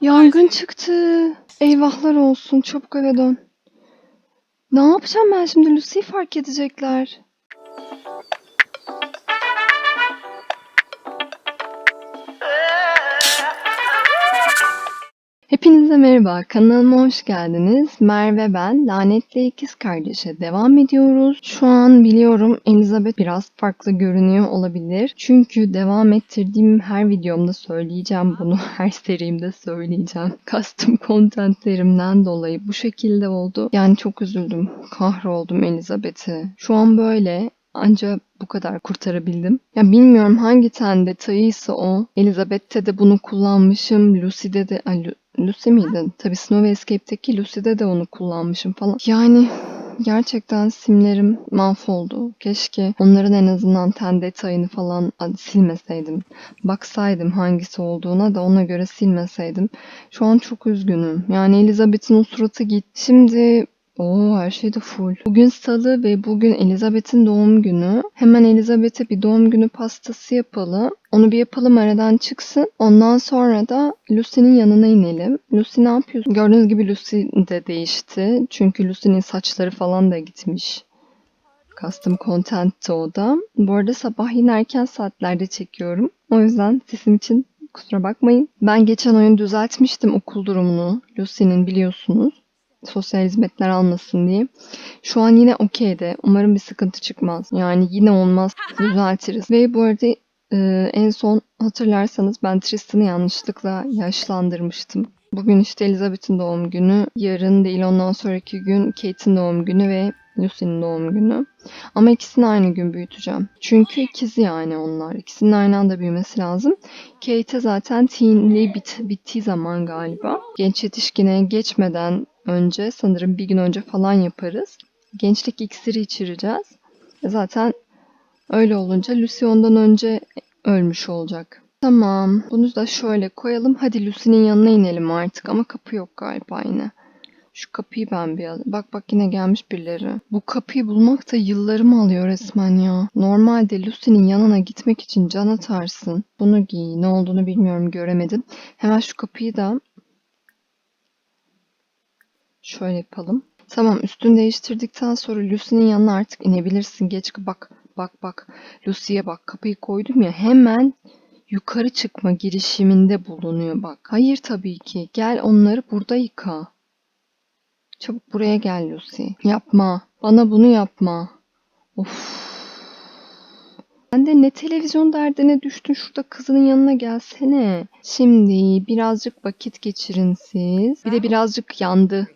Yangın çıktı. Eyvahlar olsun. Çabuk eve dön. Ne yapacağım ben şimdi? Lucy'yi fark edecekler. Hepinize merhaba, kanalıma hoş geldiniz. Merve ben, Lanetli İkiz Kardeş'e devam ediyoruz. Şu an biliyorum Elizabeth biraz farklı görünüyor olabilir. Çünkü devam ettirdiğim her videomda söyleyeceğim bunu, her serimde söyleyeceğim. Custom contentlerimden dolayı bu şekilde oldu. Yani çok üzüldüm, kahroldum Elizabeth'i. Şu an böyle ancak bu kadar kurtarabildim. Ya bilmiyorum hangi ten detayıysa o. Elizabeth'te de bunu kullanmışım. Lucy'de de... Ay, Lucy miydi? Tabii Snow Escape'deki Lucy'de de onu kullanmışım falan. Yani gerçekten simlerim mahvoldu. Keşke onların en azından ten detayını falan silmeseydim. Baksaydım hangisi olduğuna da ona göre silmeseydim. Şu an çok üzgünüm. Yani Elizabeth'in o suratı gitti. Şimdi Oo her şey de full. Bugün salı ve bugün Elizabeth'in doğum günü. Hemen Elizabeth'e bir doğum günü pastası yapalım. Onu bir yapalım aradan çıksın. Ondan sonra da Lucy'nin yanına inelim. Lucy ne yapıyorsun? Gördüğünüz gibi Lucy de değişti. Çünkü Lucy'nin saçları falan da gitmiş. Custom Content'ti o da. Bu arada sabah yine erken saatlerde çekiyorum. O yüzden sesim için kusura bakmayın. Ben geçen oyun düzeltmiştim okul durumunu. Lucy'nin biliyorsunuz sosyal hizmetler almasın diye. Şu an yine okeyde. Umarım bir sıkıntı çıkmaz. Yani yine olmaz düzeltiriz. Ve bu arada e, en son hatırlarsanız ben Tristan'ı yanlışlıkla yaşlandırmıştım. Bugün işte Elizabeth'in doğum günü. Yarın değil ondan sonraki gün Kate'in doğum günü ve Lucy'nin doğum günü. Ama ikisini aynı gün büyüteceğim. Çünkü ikizi yani onlar. İkisinin aynı anda büyümesi lazım. Kate'e zaten teenliği bit bittiği zaman galiba. Genç yetişkine geçmeden önce sanırım bir gün önce falan yaparız. Gençlik iksiri içireceğiz. Zaten öyle olunca Lucy ondan önce ölmüş olacak. Tamam. Bunu da şöyle koyalım. Hadi Lucy'nin yanına inelim artık. Ama kapı yok galiba yine. Şu kapıyı ben bir alayım. Bak bak yine gelmiş birileri. Bu kapıyı bulmak da yıllarımı alıyor resmen ya. Normalde Lucy'nin yanına gitmek için can atarsın. Bunu giy. Ne olduğunu bilmiyorum göremedim. Hemen şu kapıyı da Şöyle yapalım. Tamam üstünü değiştirdikten sonra Lucy'nin yanına artık inebilirsin. Geç bak bak bak. Lucy'ye bak kapıyı koydum ya hemen yukarı çıkma girişiminde bulunuyor bak. Hayır tabii ki. Gel onları burada yıka. Çabuk buraya gel Lucy. Yapma. Bana bunu yapma. Of. Sen de ne televizyon derdine düştün şurada kızının yanına gelsene. Şimdi birazcık vakit geçirin siz. Bir de birazcık yandı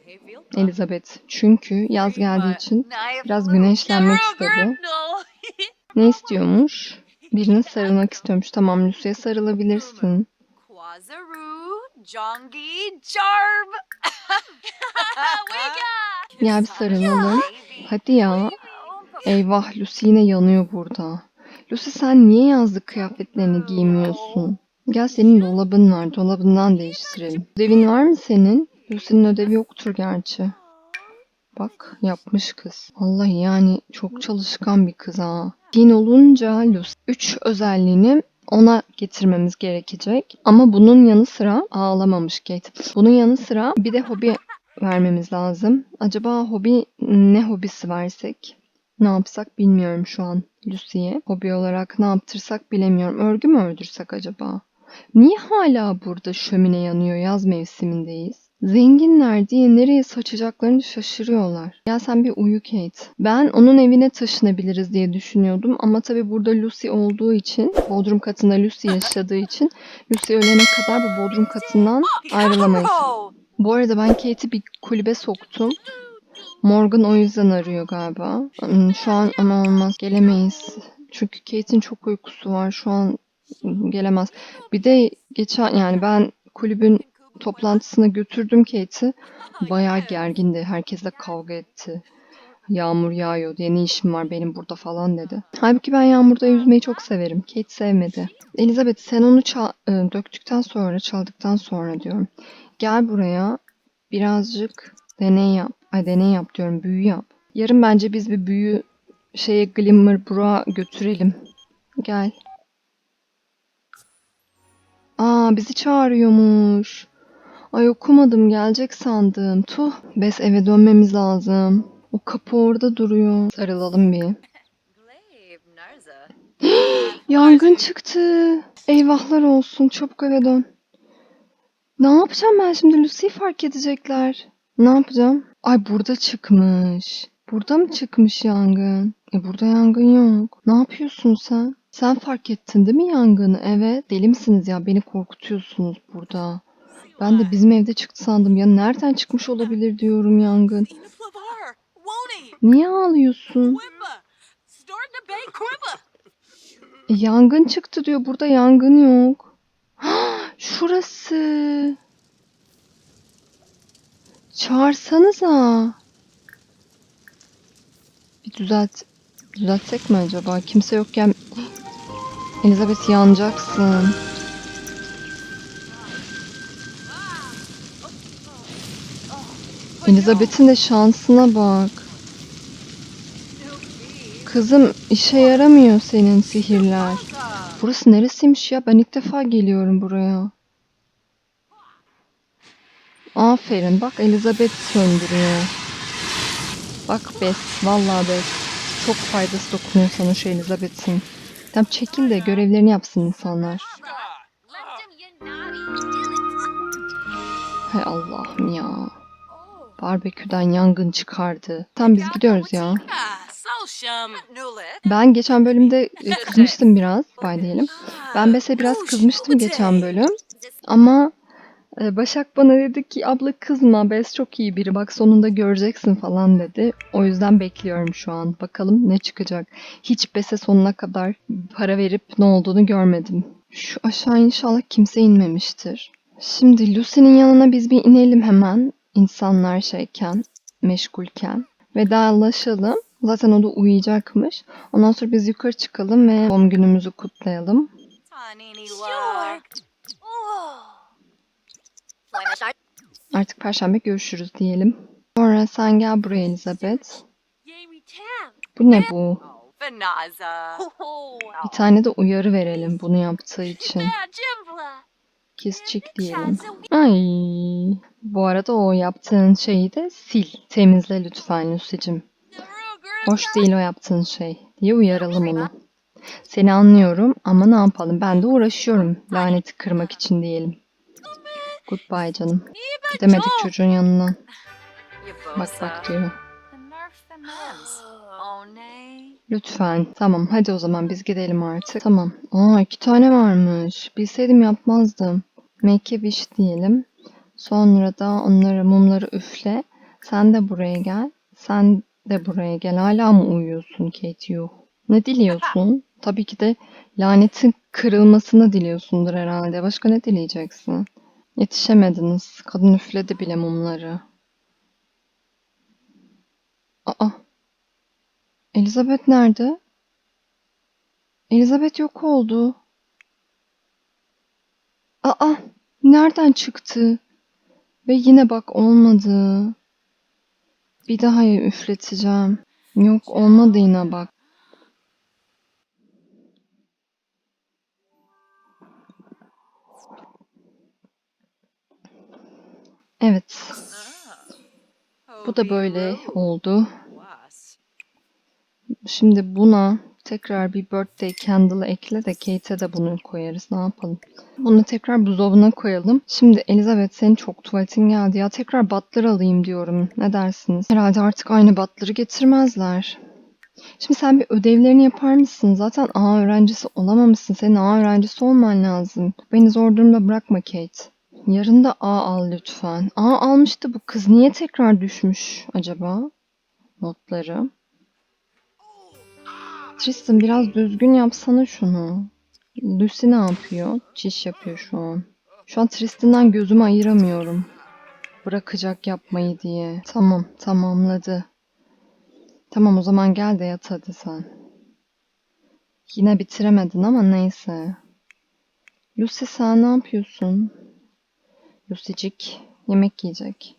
Elizabeth. Çünkü yaz geldiği için biraz güneşlenmek istedi. Ne istiyormuş? Birine sarılmak istiyormuş. Tamam Lucy'ye sarılabilirsin. Kwazaru, Jongi, Jarv. Gel bir sarılalım. Hadi ya. Eyvah Lucy yine yanıyor burada. Lucy sen niye yazlık kıyafetlerini giymiyorsun? Gel senin dolabın var. Dolabından değiştirelim. Ödevin var mı senin? Lucy'nin ödevi yoktur gerçi. Bak yapmış kız. Vallahi yani çok çalışkan bir kız ha. Din olunca Lucy 3 özelliğini ona getirmemiz gerekecek. Ama bunun yanı sıra ağlamamış Kate. Bunun yanı sıra bir de hobi vermemiz lazım. Acaba hobi ne hobisi versek? Ne yapsak bilmiyorum şu an Lucy'ye. Hobi olarak ne yaptırsak bilemiyorum. Örgü mü ördürsek acaba? Niye hala burada şömine yanıyor yaz mevsimindeyiz? Zenginler diye nereye saçacaklarını şaşırıyorlar. Ya sen bir uyu Kate. Ben onun evine taşınabiliriz diye düşünüyordum ama tabii burada Lucy olduğu için, bodrum katında Lucy yaşadığı için Lucy ölene kadar bu bodrum katından ayrılamayız. Bu arada ben Kate'i bir kulübe soktum. Morgan o yüzden arıyor galiba. Hmm, Şu an ama olmaz. Gelemeyiz. Çünkü Kate'in çok uykusu var. Şu an gelemez. Bir de geçen yani ben kulübün toplantısına götürdüm Kate'i. Bayağı gergindi. Herkesle kavga etti. Yağmur yağıyor diye ne işim var benim burada falan dedi. Halbuki ben yağmurda yüzmeyi çok severim. Kate sevmedi. Elizabeth sen onu çal- e, döktükten sonra, çaldıktan sonra diyorum. Gel buraya birazcık deney yap. Ay deney yap diyorum. Büyü yap. Yarın bence biz bir büyü şeye Glimmer Brook'a götürelim. Gel. Aa bizi çağırıyormuş. Ay okumadım gelecek sandım. Tuh. Bes eve dönmemiz lazım. O kapı orada duruyor. Sarılalım bir. Yangın çıktı. Eyvahlar olsun. Çabuk eve dön. Ne yapacağım ben şimdi? Lucy'yi fark edecekler. Ne yapacağım? Ay burada çıkmış. Burada mı çıkmış yangın? E burada yangın yok. Ne yapıyorsun sen? Sen fark ettin değil mi yangını? Evet. Deli misiniz ya? Beni korkutuyorsunuz burada. Ben de bizim evde çıktı sandım. Ya nereden çıkmış olabilir diyorum yangın. Niye ağlıyorsun? E, yangın çıktı diyor. Burada yangın yok. Şurası. Çağırsanıza. Bir düzelt. Düzeltsek mi acaba? Kimse yokken. Elizabeth yanacaksın. Elizabeth'in de şansına bak. Kızım işe yaramıyor senin sihirler. Burası neresiymiş ya? Ben ilk defa geliyorum buraya. Aferin. Bak Elizabeth söndürüyor. Bak Bes. Vallahi Bes. Çok faydası dokunuyor sana şu Elizabeth'in. Tam çekil de görevlerini yapsın insanlar. Hay Allah'ım. Barbeküden yangın çıkardı. Tam biz gidiyoruz ya. Ben geçen bölümde e, kızmıştım biraz. Bay diyelim. Ben Bes'e biraz kızmıştım geçen bölüm. Ama e, Başak bana dedi ki abla kızma Bes çok iyi biri bak sonunda göreceksin falan dedi. O yüzden bekliyorum şu an. Bakalım ne çıkacak. Hiç Bes'e sonuna kadar para verip ne olduğunu görmedim. Şu aşağı inşallah kimse inmemiştir. Şimdi Lucy'nin yanına biz bir inelim hemen. İnsanlar şeyken, meşgulken. Vedalaşalım. Zaten o da uyuyacakmış. Ondan sonra biz yukarı çıkalım ve doğum günümüzü kutlayalım. Artık perşembe görüşürüz diyelim. Sonra sen gel buraya Elizabeth. Bu ne bu? Bir tane de uyarı verelim bunu yaptığı için. Kisçik diyelim. Ay. Bu arada o yaptığın şeyi de sil. Temizle lütfen Lucy'cim. Hoş değil o yaptığın şey diye uyaralım onu. Seni anlıyorum ama ne yapalım ben de uğraşıyorum laneti kırmak için diyelim. Goodbye canım. Gidemedik çocuğun yanına. Bak bak diyor. Lütfen. Tamam hadi o zaman biz gidelim artık. Tamam. Aa iki tane varmış. Bilseydim yapmazdım. Make wish diyelim. Sonra da onları mumları üfle. Sen de buraya gel. Sen de buraya gel. Hala mı uyuyorsun Kate Yuh? Ne diliyorsun? Tabii ki de lanetin kırılmasını diliyorsundur herhalde. Başka ne dileyeceksin? Yetişemediniz. Kadın üfledi bile mumları. Aa. Elizabeth nerede? Elizabeth yok oldu. Aa, nereden çıktı? Ve yine bak olmadı. Bir daha üfleteceğim. Yok olmadı yine bak. Evet, bu da böyle oldu. Şimdi buna tekrar bir birthday candle ekle de Kate'e de bunu koyarız. Ne yapalım? Bunu tekrar buzdolabına koyalım. Şimdi Elizabeth senin çok tuvaletin geldi ya. Tekrar batları alayım diyorum. Ne dersiniz? Herhalde artık aynı batları getirmezler. Şimdi sen bir ödevlerini yapar mısın? Zaten A öğrencisi olamamışsın. Senin A öğrencisi olman lazım. Beni zor durumda bırakma Kate. Yarın da A al lütfen. A almıştı bu kız. Niye tekrar düşmüş acaba? Notları. Tristan biraz düzgün yapsana şunu. Lucy ne yapıyor? Çiş yapıyor şu an. Şu an Tristan'dan gözümü ayıramıyorum. Bırakacak yapmayı diye. Tamam, tamamladı. Tamam o zaman gel de yat hadi sen. Yine bitiremedin ama neyse. Lucy sen ne yapıyorsun? Lucycik yemek yiyecek.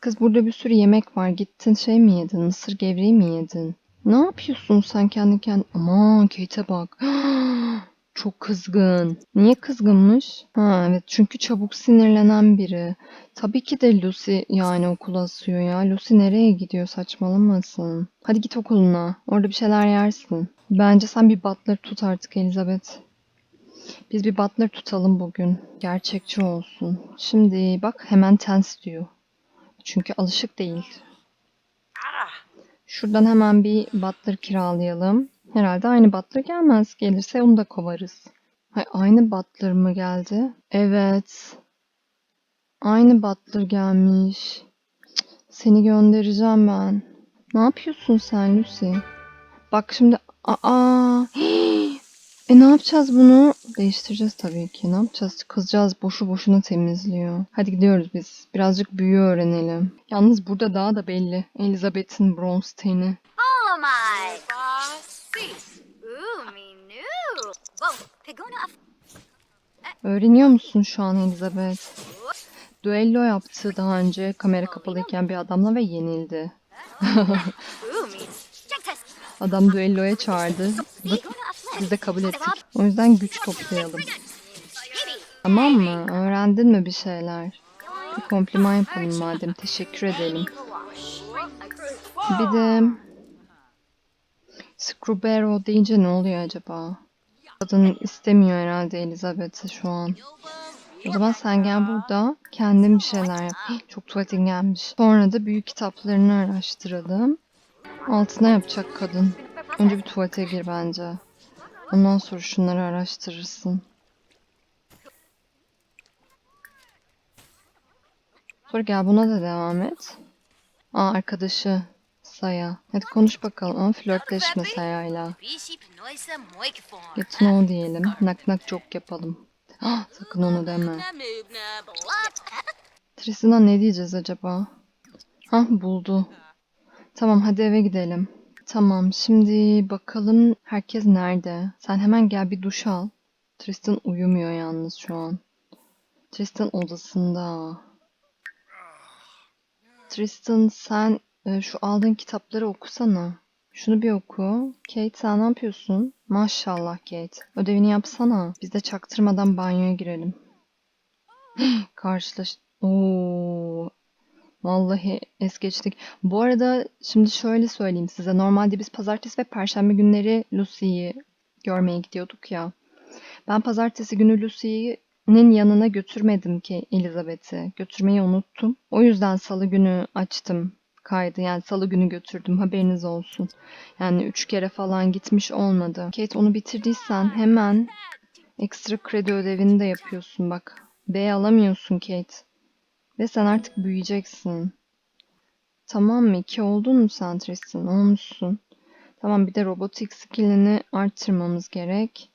Kız burada bir sürü yemek var. Gittin şey mi yedin? Mısır gevreği mi yedin? Ne yapıyorsun sen kendi kendine? Aman Kate'e bak. Çok kızgın. Niye kızgınmış? Ha evet çünkü çabuk sinirlenen biri. Tabii ki de Lucy yani okula asıyor ya. Lucy nereye gidiyor saçmalamasın. Hadi git okuluna. Orada bir şeyler yersin. Bence sen bir butler tut artık Elizabeth. Biz bir butler tutalım bugün. Gerçekçi olsun. Şimdi bak hemen tense diyor. Çünkü alışık değil. Şuradan hemen bir butler kiralayalım. Herhalde aynı butler gelmez. Gelirse onu da kovarız. Hay, aynı butler mı geldi? Evet. Aynı butler gelmiş. Seni göndereceğim ben. Ne yapıyorsun sen Lucy? Bak şimdi aa hii! E ne yapacağız bunu? Değiştireceğiz tabii ki. Ne yapacağız? Kızcağız boşu boşuna temizliyor. Hadi gidiyoruz biz. Birazcık büyü öğrenelim. Yalnız burada daha da belli. Elizabeth'in bronze teni. Oh my! Bossy. Ooh, me new. Whoa, Pigona of Öğreniyor musun şu an Elizabeth? Düello yaptı daha önce kamera kapalıyken bir adamla ve yenildi. Adam düelloya çağırdı. Bak biz de kabul ettik. O yüzden güç toplayalım. Tamam mı? Öğrendin mi bir şeyler? Bir kompliman yapalım madem. Teşekkür edelim. Bir de Scrubero deyince ne oluyor acaba? Kadın istemiyor herhalde Elizabeth'i şu an. O zaman sen gel burada kendin bir şeyler yap. Çok tuvaletin gelmiş. Sonra da büyük kitaplarını araştıralım. Altına yapacak kadın. Önce bir tuvalete gir bence. Ondan sonra şunları araştırırsın. Sonra gel buna da devam et. Aa arkadaşı Saya. Hadi konuş bakalım ama flörtleşme Saya'yla. To know diyelim. Nak nak çok yapalım. Ah, sakın onu deme. Tristan ne diyeceğiz acaba? Hah buldu. Tamam hadi eve gidelim. Tamam şimdi bakalım herkes nerede? Sen hemen gel bir duş al. Tristan uyumuyor yalnız şu an. Tristan odasında. Tristan sen e, şu aldığın kitapları okusana. Şunu bir oku. Kate sen ne yapıyorsun? Maşallah Kate. Ödevini yapsana. Biz de çaktırmadan banyoya girelim. Karşılaş... Oo, Vallahi es geçtik. Bu arada şimdi şöyle söyleyeyim size. Normalde biz pazartesi ve perşembe günleri Lucy'yi görmeye gidiyorduk ya. Ben pazartesi günü Lucy'nin yanına götürmedim ki Elizabeth'i. Götürmeyi unuttum. O yüzden salı günü açtım kaydı. Yani salı günü götürdüm. Haberiniz olsun. Yani üç kere falan gitmiş olmadı. Kate onu bitirdiysen hemen ekstra kredi ödevini de yapıyorsun bak. B alamıyorsun Kate. Ve sen artık büyüyeceksin. Tamam mı? İki oldun mu sen Tristan? Olmuşsun. Tamam bir de robotik skillini arttırmamız gerek.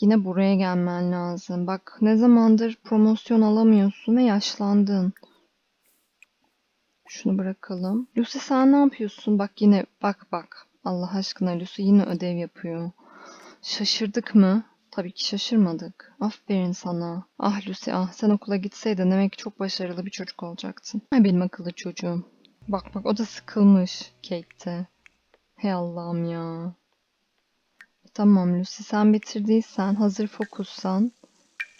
Yine buraya gelmen lazım. Bak ne zamandır promosyon alamıyorsun ve yaşlandın. Şunu bırakalım. Lucy sen ne yapıyorsun? Bak yine bak bak. Allah aşkına Lucy yine ödev yapıyor. Şaşırdık mı? Tabii ki şaşırmadık. Aferin sana. Ah Lucy ah sen okula gitseydin demek ki çok başarılı bir çocuk olacaktın. Ay benim akıllı çocuğum. Bak bak o da sıkılmış Kate'te. Hey Allah'ım ya. Tamam Lucy sen bitirdiysen hazır fokussan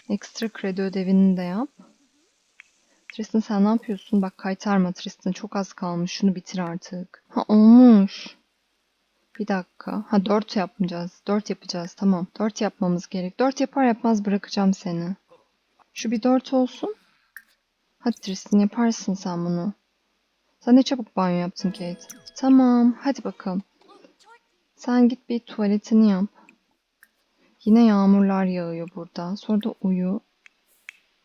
ekstra kredi ödevini de yap. Tristan sen ne yapıyorsun? Bak kaytarma Tristan çok az kalmış şunu bitir artık. Ha olmuş. Bir dakika. Ha 4 yapmayacağız. 4 yapacağız. Tamam. 4 yapmamız gerek. 4 yapar yapmaz bırakacağım seni. Şu bir 4 olsun. Hadi Tristan yaparsın sen bunu. Sen ne çabuk banyo yaptın Kate. Tamam. Hadi bakalım. Sen git bir tuvaletini yap. Yine yağmurlar yağıyor burada. Sonra da uyu.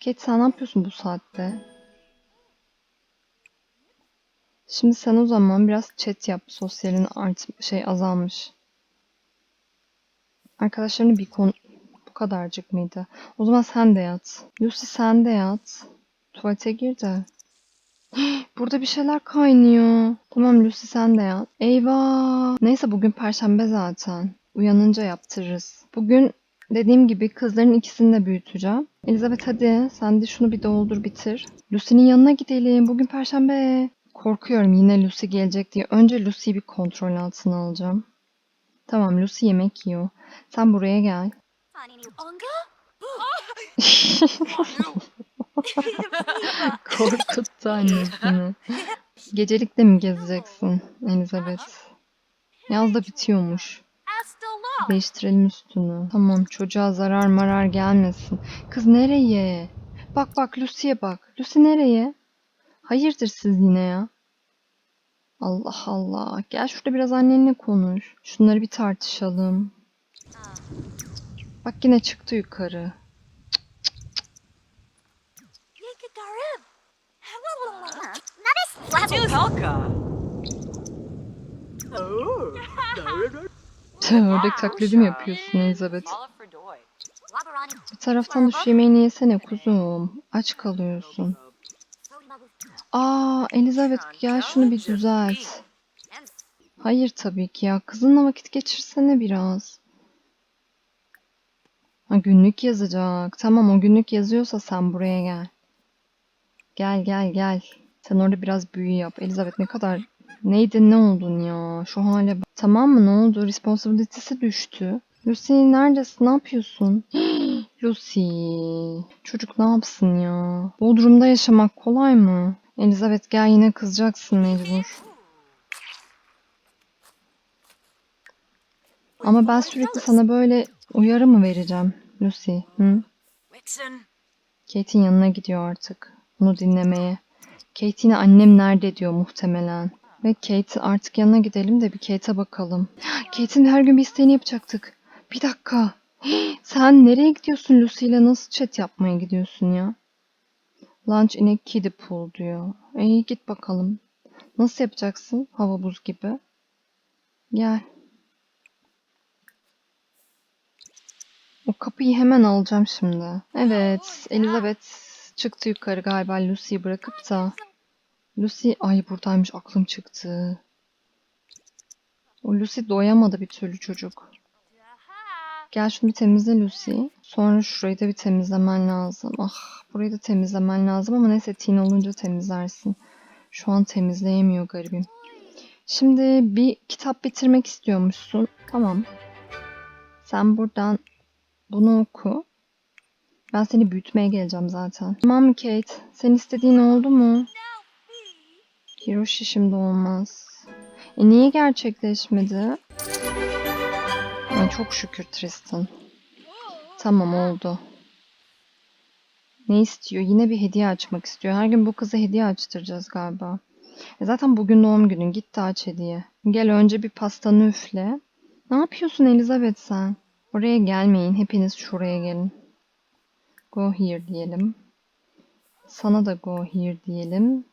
Kate sen ne yapıyorsun bu saatte? Şimdi sen o zaman biraz chat yap. Sosyalin art şey azalmış. Arkadaşlarını bir konu bu kadarcık mıydı? O zaman sen de yat. Lucy sen de yat. Tuvalete gir de. Burada bir şeyler kaynıyor. Tamam Lucy sen de yat. Eyvah. Neyse bugün perşembe zaten. Uyanınca yaptırırız. Bugün dediğim gibi kızların ikisini de büyüteceğim. Elizabeth hadi sen de şunu bir doldur bitir. Lucy'nin yanına gidelim. Bugün perşembe. Korkuyorum yine Lucy gelecek diye. Önce Lucy'yi bir kontrol altına alacağım. Tamam Lucy yemek yiyor. Sen buraya gel. Korkuttu annesini. Gecelik de mi gezeceksin Elizabeth? Yaz da bitiyormuş. Değiştirelim üstünü. Tamam çocuğa zarar marar gelmesin. Kız nereye? Bak bak Lucy'ye bak. Lucy nereye? Hayırdır siz yine ya? Allah Allah. Gel şurada biraz annenle konuş. Şunları bir tartışalım. Bak yine çıktı yukarı. Ördek taklidi mi yapıyorsun Elizabeth? Bir taraftan da şu yemeğini yesene kuzum. Aç kalıyorsun. Aa Elizabeth gel şunu bir düzelt. Hayır tabii ki ya. Kızınla vakit geçirsene biraz. Ha, günlük yazacak. Tamam o günlük yazıyorsa sen buraya gel. Gel gel gel. Sen orada biraz büyü yap. Elizabeth ne kadar... Neydi ne oldun ya? Şu hale bak. Tamam mı ne oldu? Responsibility'si düştü. Lucy neredesin? Ne yapıyorsun? Lucy. Çocuk ne yapsın ya? Bodrum'da yaşamak kolay mı? Elizabeth gel yine kızacaksın mecbur. Ama ben sürekli sana böyle uyarı mı vereceğim Lucy? Hı? Kate'in yanına gidiyor artık. Onu dinlemeye. Kate yine annem nerede diyor muhtemelen. Ve Kate artık yanına gidelim de bir Kate'e bakalım. Kate'in her gün bir isteğini yapacaktık. Bir dakika. Sen nereye gidiyorsun Lucy ile nasıl chat yapmaya gidiyorsun ya? Lunch in a kiddie pool diyor. İyi git bakalım. Nasıl yapacaksın? Hava buz gibi. Gel. O kapıyı hemen alacağım şimdi. Evet, Elizabeth çıktı yukarı galiba Lucy'yi bırakıp da. Lucy, ay buradaymış aklım çıktı. O Lucy doyamadı bir türlü çocuk. Gel şunu bir temizle Lucy. Sonra şurayı da bir temizlemen lazım. Ah, burayı da temizlemen lazım ama neyse teen olunca temizlersin. Şu an temizleyemiyor garibim. Şimdi bir kitap bitirmek istiyormuşsun. Tamam. Sen buradan bunu oku. Ben seni büyütmeye geleceğim zaten. Tamam mı Kate? Sen istediğin oldu mu? Hiroshi şimdi olmaz. E niye gerçekleşmedi? Ay çok şükür Tristan. Tamam oldu. Ne istiyor? Yine bir hediye açmak istiyor. Her gün bu kıza hediye açtıracağız galiba. E zaten bugün doğum günün. Git de aç hediye. Gel önce bir pastanı üfle. Ne yapıyorsun Elizabeth sen? Oraya gelmeyin. Hepiniz şuraya gelin. Go here diyelim. Sana da go here diyelim.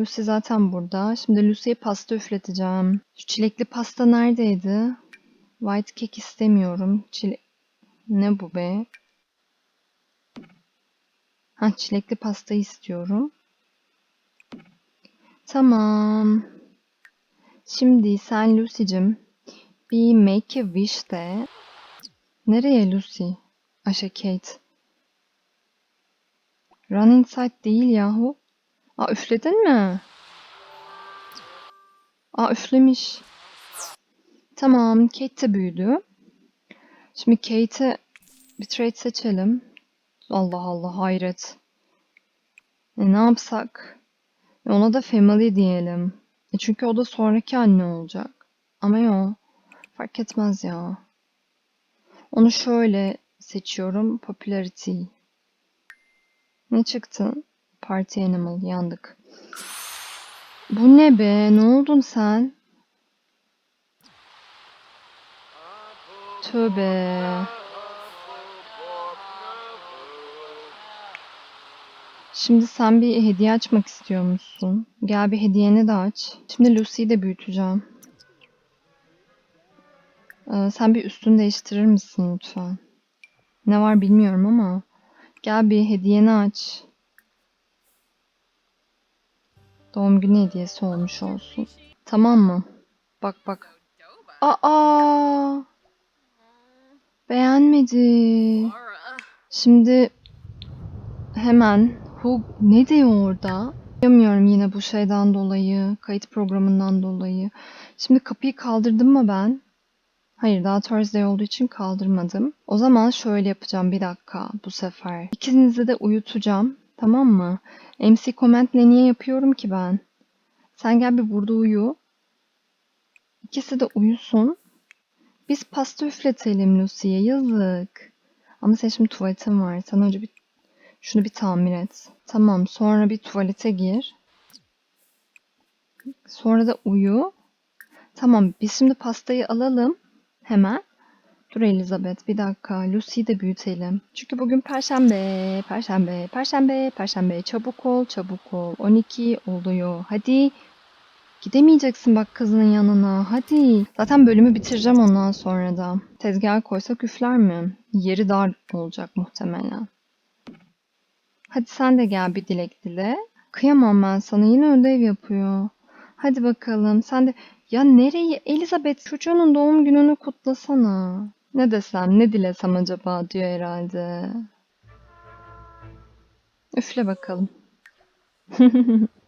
Lucy zaten burada. Şimdi Lucy'ye pasta üfleteceğim. Şu çilekli pasta neredeydi? White cake istemiyorum. Çile... Ne bu be? Ha çilekli pasta istiyorum. Tamam. Şimdi sen Lucy'cim bir make a wish de. Nereye Lucy? Ayşe Kate. Run inside değil yahu. Aa üfledin mi? Aa üflemiş. Tamam Kate de büyüdü. Şimdi Kate'e bir trait seçelim. Allah Allah hayret. E, ne yapsak? E, ona da family diyelim. E, çünkü o da sonraki anne olacak. Ama yo fark etmez ya. Onu şöyle seçiyorum. Popularity. Ne çıktı? Party Animal. Yandık. Bu ne be? Ne oldun sen? Tövbe. Şimdi sen bir hediye açmak istiyormuşsun. Gel bir hediyeni de aç. Şimdi Lucy'yi de büyüteceğim. Ee, sen bir üstünü değiştirir misin lütfen? Ne var bilmiyorum ama. Gel bir hediyeni aç. Doğum günü hediyesi olmuş olsun. Tamam mı? Bak bak. Aa! Beğenmedi. Şimdi hemen Hug ne diyor orada? Bilmiyorum yine bu şeyden dolayı, kayıt programından dolayı. Şimdi kapıyı kaldırdım mı ben? Hayır daha Thursday olduğu için kaldırmadım. O zaman şöyle yapacağım bir dakika bu sefer. İkinizi de uyutacağım. Tamam mı? MC Comment'le niye yapıyorum ki ben? Sen gel bir burada uyu. İkisi de uyusun. Biz pasta üfletelim Lucy'ye yazık. Ama senin şimdi tuvaletin var. Sen önce bir şunu bir tamir et. Tamam sonra bir tuvalete gir. Sonra da uyu. Tamam biz şimdi pastayı alalım. Hemen. Dur Elizabeth bir dakika. Lucy'yi de büyütelim. Çünkü bugün perşembe, perşembe, perşembe, perşembe. Çabuk ol, çabuk ol. 12 oluyor. Hadi. Gidemeyeceksin bak kızının yanına. Hadi. Zaten bölümü bitireceğim ondan sonra da. Tezgaha koysak üfler mi? Yeri dar olacak muhtemelen. Hadi sen de gel bir dilek dile. Kıyamam ben sana. Yine ödev yapıyor. Hadi bakalım. Sen de ya nereye? Elizabeth çocuğunun doğum gününü kutlasana. Ne desem, ne dilesem acaba diyor herhalde. Üfle bakalım.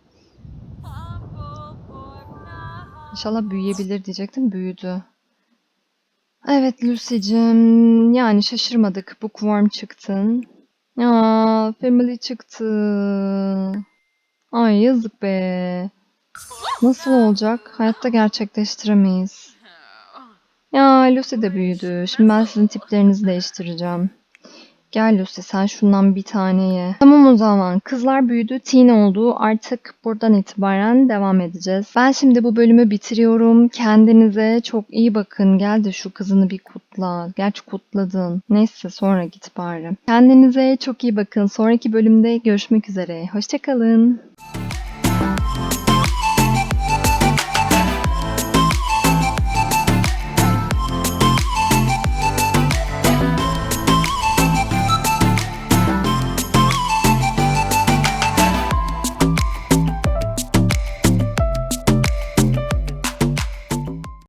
İnşallah büyüyebilir diyecektim. Büyüdü. Evet Lucy'cim. Yani şaşırmadık. Bookworm çıktın. Ya Family çıktı. Ay yazık be. Nasıl olacak? Hayatta gerçekleştiremeyiz. Ya Lucy de büyüdü. Şimdi ben sizin tiplerinizi değiştireceğim. Gel Lucy sen şundan bir tane ye. Tamam o zaman. Kızlar büyüdü, teen oldu. Artık buradan itibaren devam edeceğiz. Ben şimdi bu bölümü bitiriyorum. Kendinize çok iyi bakın. Gel de şu kızını bir kutla. Gerçi kutladın. Neyse sonra git bari. Kendinize çok iyi bakın. Sonraki bölümde görüşmek üzere. Hoşçakalın.